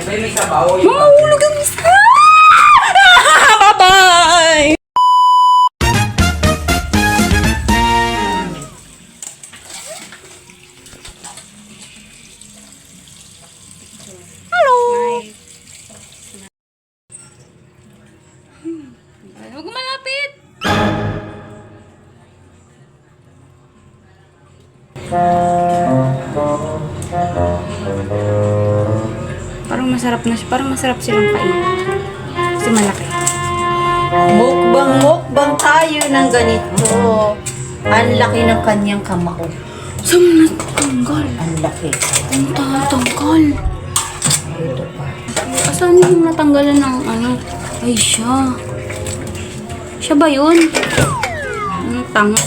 Siyempre may sabaw. Yung Mahulog ang isa! Masarap na siya. Parang masarap silang kainin. Kasi malaki. Mukbang mukbang tayo ng ganito. Ang laki ng kanyang kamao. Saan mo natanggal? Ang laki. Ang tatanggal. Ito pa. Asan yung natanggalan ng ano? Ay, siya. Siya ba yun? Ang tanga.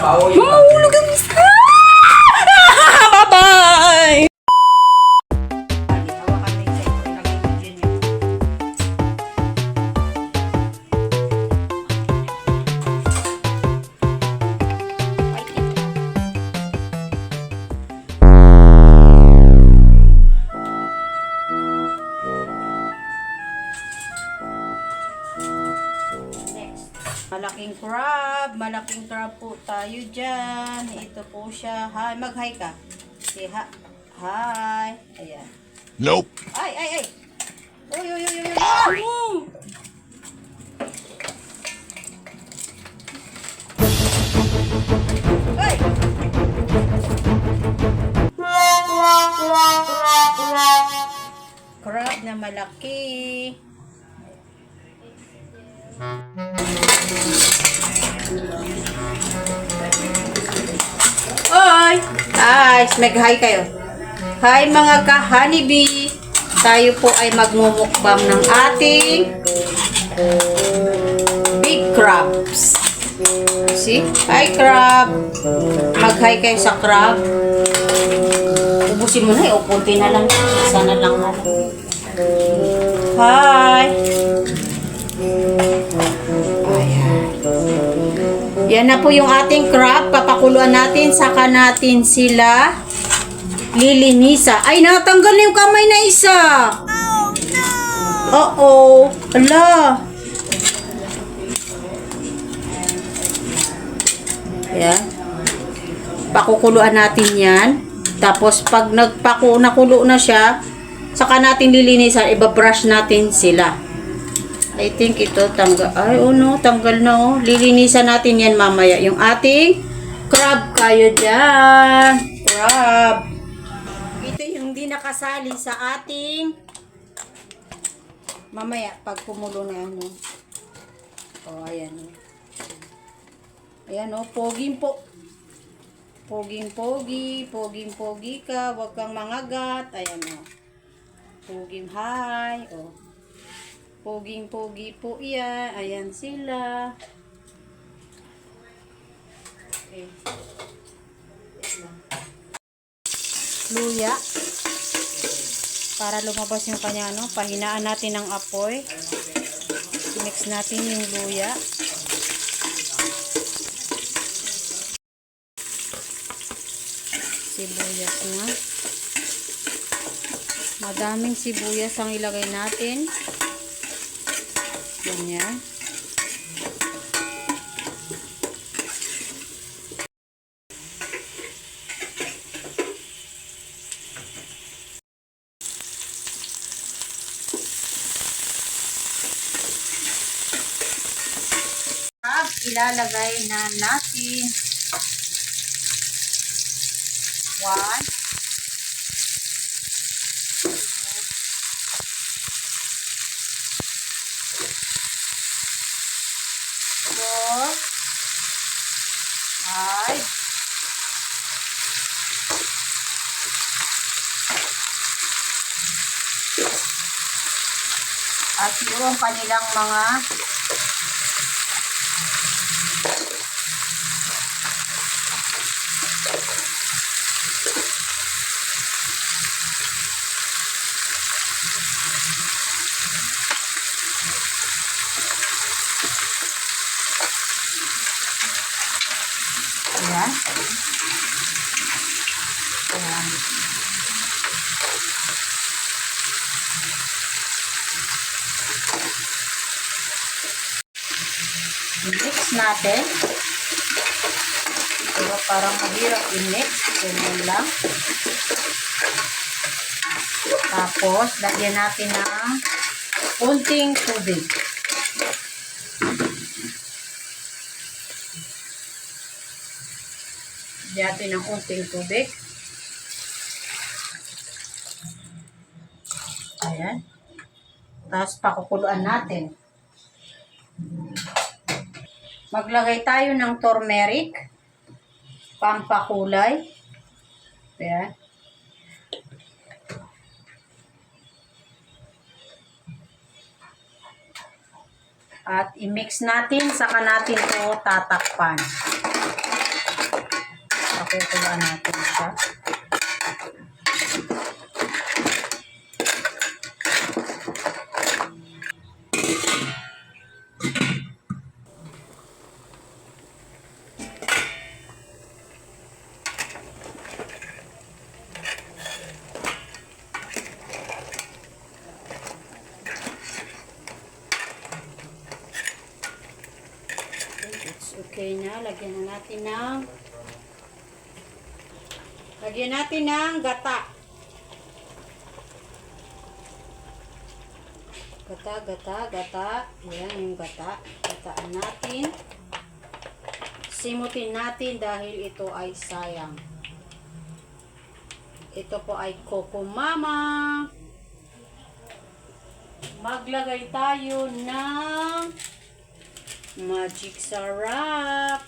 Mahulog ang Malaking crab. Malaking crab po tayo dyan. Ito po siya. Hi. Mag-hi ka. Say ha. Hi. Ayan. Nope. Ay, ay, ay. Uy, uy, uy, uy, uy. Ano? Ay! Crab na malaki. Oy! Ay, mag-hi kayo. Hi mga ka-honeybee! Tayo po ay magmumukbang ng ating big crabs. See? Hi crab! Mag-hi kayo sa crab. Ubusin mo na eh. O, punti na lang. Isa na lang. Hi! Ayan. Yan na po yung ating crab. Papakuluan natin. Saka natin sila lilinisa. Ay, natanggal na yung kamay na isa. Oh, no! Oo. Ala. Yan. Pakukuluan natin yan. Tapos, pag nagpaku, na siya, saka natin lilinisan, ibabrush natin sila. I think ito tanggal. Ay, oh no, tanggal na oh. Lilinisan natin yan mamaya. Yung ating crab kayo dyan. Crab. Ito yung di nakasali sa ating mamaya pag kumulo na yan. Oh, oh ayan. Oh. Ayan oh, poging po. Poging pogi, poging pogi ka, wag kang mangagat. Ayan oh. Poging hi. Oh. Poging-pogi po yan. Ayan sila. Okay. Luya. Para lumabas yung kanya, no? Pahinaan natin ng apoy. Mix natin yung luya. Sibuyas na. Madaming sibuyas ang ilagay natin. Ganyan. ilalagay na natin 1 yung kanilang mga Ayan. Ayan. Mix natin. Pero parang mahirap i-mix. Ganyan lang. Tapos, lagyan natin ng kunting tubig. Lagyan natin ng kunting tubig. Ayan. Tapos, pakukuluan natin. Maglagay tayo ng turmeric, pampakulay. Ayan. At i-mix natin, saka natin ito tatakpan. Pakukuluan natin siya. Okay na. Lagyan na natin ng Lagyan natin ng gata. Gata, gata, gata. Ayan yung gata. Gataan natin. Simutin natin dahil ito ay sayang. Ito po ay Coco Mama. Maglagay tayo ng Magic sarap.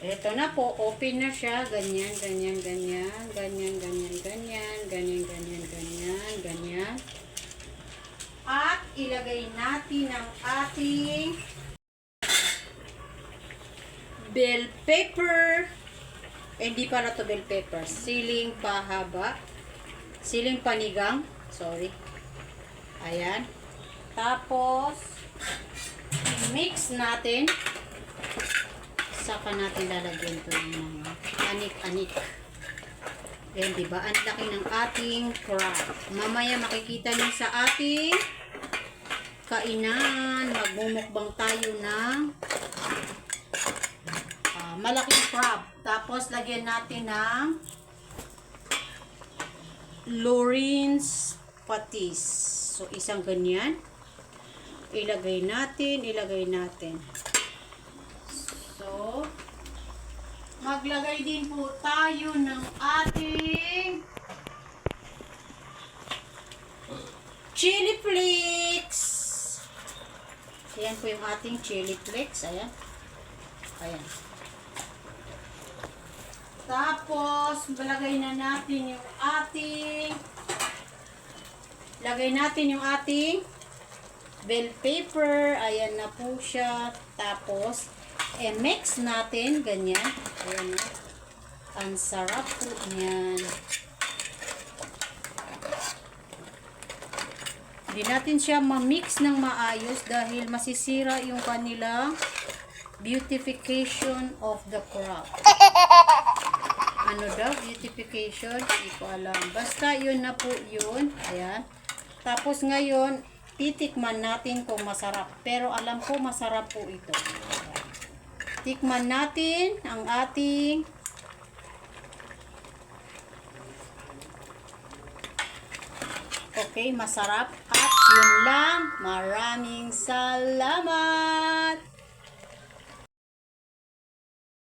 Ito na po, open na siya. Ganyan, ganyan, ganyan. Ganyan, ganyan, ganyan. Ganyan, ganyan, ganyan, ganyan. At ilagay natin ang ating bell pepper. Eh, hindi para to bell pepper. Siling pahaba. Siling panigang. Sorry. Ayan. Tapos, mix natin. Saka natin lalagyan to ng mga anik-anik. Ayan, diba? Ang laki ng ating crab. Mamaya makikita niyo sa ating kainan. Magmumukbang tayo ng malaking crab. Tapos, lagyan natin ng Lorenz patis. So, isang ganyan. Ilagay natin, ilagay natin. So, maglagay din po tayo ng ating chili flakes. Ayan po yung ating chili flakes. Ayan. Ayan. Tapos, malagay na natin yung ating lagay natin yung ating bell pepper. Ayan na po siya. Tapos, eh, mix natin. Ganyan. Ayan na. Ang sarap po niyan. Hindi natin siya ma-mix ng maayos dahil masisira yung kanilang beautification of the crop. Ano daw? Beautification? Hindi ko alam. Basta yun na po yun. Ayan. Tapos ngayon, titikman natin kung masarap. Pero alam ko masarap po ito. Tikman natin ang ating Okay, masarap. At yun lang. Maraming salamat.